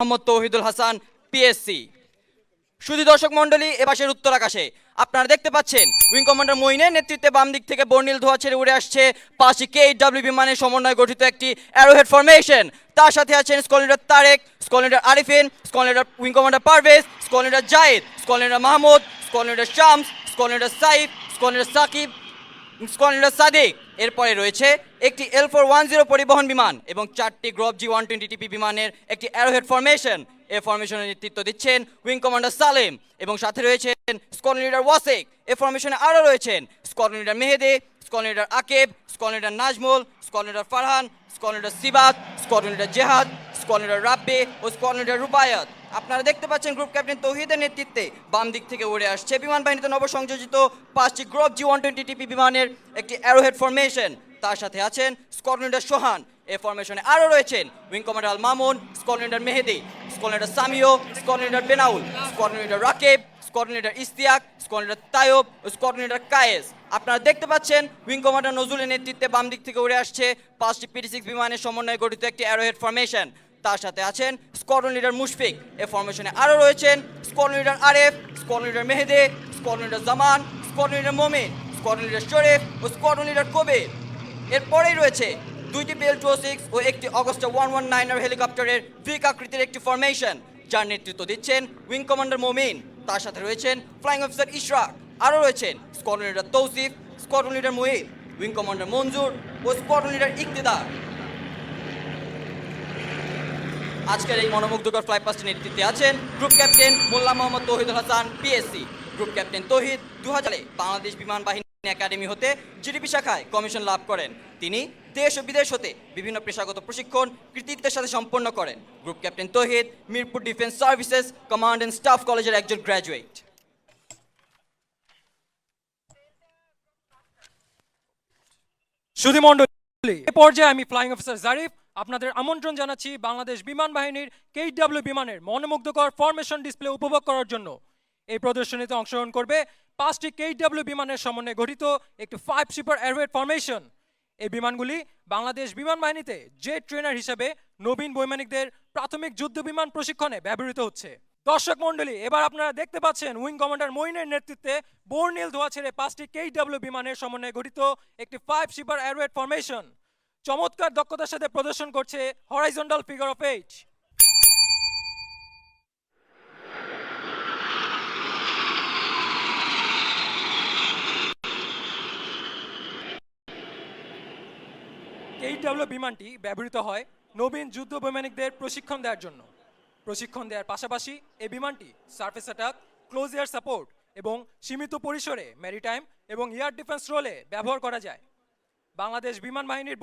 Mohammad Tauhidul Hasan PSC শুধু দর্শক মন্ডলী এপাশের উত্তর আকাশে। আপনারা দেখতে পাচ্ছেন, উইং কমান্ডার মইনের নেতৃত্বে বাম দিক থেকে বর্ণিল ধোয়া ছেড়ে উড়ে আসছে পাঁচটি কে ডাব্লিউ বিমানের সমন্বয়ে গঠিত একটি অ্যারোহেড ফরমেশন তার সাথে আছেন squad leader Tarek squad leader Arifin squad leader wing commander Parvez squad leader Zahid squad leader Mahmud squad leader Shams squad leader Saif squad leader Sakib. Squad Sadiq. এরপরে রয়েছে একটি এল ফোর ওয়ান জিরো পরিবহন বিমান এবং চারটি গ্রব জি one twenty TP বিমানের একটি Arrowhead formation এ ফরমেশনের নেতৃত্ব দিচ্ছেন উইং কমান্ডার সালেম এবং সাথে রয়েছেন স্কোয়াড লিডার ওয়াসেক এ ফরমেশনে আরও রয়েছেন squad leader Mehedi squad leader Akib squad leader Nazmul squad leader Farhan squad leader Sibat squad leader Jihad squad leader Rabbe ও স্কোয়াড লিডার রুবায়াত আপনারা দেখতে পাচ্ছেন গ্রুপ ক্যাপ্টেন তৌহিদের নেতৃত্বে বাম দিক থেকে উড়ে আসছে। বিমান বাহিনীতে নবসংযোজিত পাঁচটি Grob G one twenty TP বিমানের একটি অ্যারোহেড ফরমেশন তার সাথে আছেন স্কোয়াড সোহান। এ ফরমেশনে আরও রয়েছেন wing commander Mamun squad Mehedi squad Samio squad Benaul squad leader Rakib squad leader Istiaq squad leader Tayeb ও কায়েস। আপনারা দেখতে পাচ্ছেন উইং কমান্ডার নজরুলের নেতৃত্বে বাম দিক থেকে উড়ে আসছে পাঁচটি পিটি সিক্স বিমানের সমন্বয়ে গঠিত একটি অ্যারোহেড ফরমেশন তার সাথে আছেন স্কোয়াড্রন লিডার মুশফিক এ ফরমেশনে আরও রয়েছেন squadron leader Aref squadron leader Mehedi squadron leader Zaman squadron leader Momin squadron leader Sharif ও স্কোয়াড্রন লিডার কবির এরপরেই রয়েছে দুইটি বিএল টু সিক্স ও একটি অগস্টা ওয়ান ওয়ান নাইনার হেলিকপ্টারের ভিক আকৃতির একটি ফরমেশন যার নেতৃত্ব দিচ্ছেন উইং কমান্ডার মোমিন তার সাথে রয়েছেন ফ্লাইং অফিসার ইশরাক আরও রয়েছেন squadron leader Tausif squadron leader Muhit wing commander Manjur ও স্কোয়াড্রন লিডার ইকতিদার আজকের এই মনোমুগ্ধকর ফ্লাই পাস্টের নেতৃত্বে আছেন group captain Mollah Mohammad Tauhidul Hasan PSC group captain Tauhid দু হাজারে বাংলাদেশ বিমান বাহিনী একাডেমি হতে জিডিপি শাখায় কমিশন লাভ করেন। তিনি দেশ ও বিদেশ হতে বিভিন্ন পেশাগত প্রশিক্ষণ কৃতিত্বের সাথে সম্পন্ন করেন। Group captain Tauhid Mirpur defence services command and staff কলেজের একজন গ্র্যাজুয়েট সুধী মণ্ডলী এ পর্যায়ে আমি ফ্লাইং অফিসার জারিফ আপনাদের আমন্ত্রণ জানাচ্ছি বাংলাদেশ বিমান বাহিনীর কেইডব্লিউ বিমানের মনোমুগ্ধকর ফরমেশন ডিসপ্লে উপভোগ করার জন্য। এই প্রদর্শনীতে অংশগ্রহণ করবে পাঁচটি কেইডব্লিউ বিমানের সমন্বয়ে গঠিত একটি ফাইভ শিপার এয়ারওয়েট ফরমেশন এই বিমানগুলি বাংলাদেশ বিমান বাহিনীতে জেট ট্রেনার হিসেবে নবীন বৈমানিকদের প্রাথমিক যুদ্ধ বিমান প্রশিক্ষণে ব্যবহৃত হচ্ছে। দর্শক মণ্ডলী, এবার আপনারা দেখতে পাচ্ছেন উইং কমান্ডার মইনের নেতৃত্বে বোর্নিল ধোয়া ছেড়ে পাঁচটি কেইডব্লিউ বিমানের সমন্বয়ে গঠিত একটি ফাইভ শিপার এয়ারওয়েট ফরমেশন চমৎকার দক্ষতার সাথে প্রদর্শন করছে horizontal figure of eight HW বিমানটি ব্যবহৃত হয় নবীন যুদ্ধ বৈমানিকদের প্রশিক্ষণ দেওয়ার জন্য। প্রশিক্ষণ দেওয়ার পাশাপাশি এই বিমানটি surface attack close air support এবং সীমিত পরিসরে ম্যারিটাইম এবং এয়ার ডিফেন্স রোলে ব্যবহার করা যায়। বাংলাদেশ বিমান বাহিনীর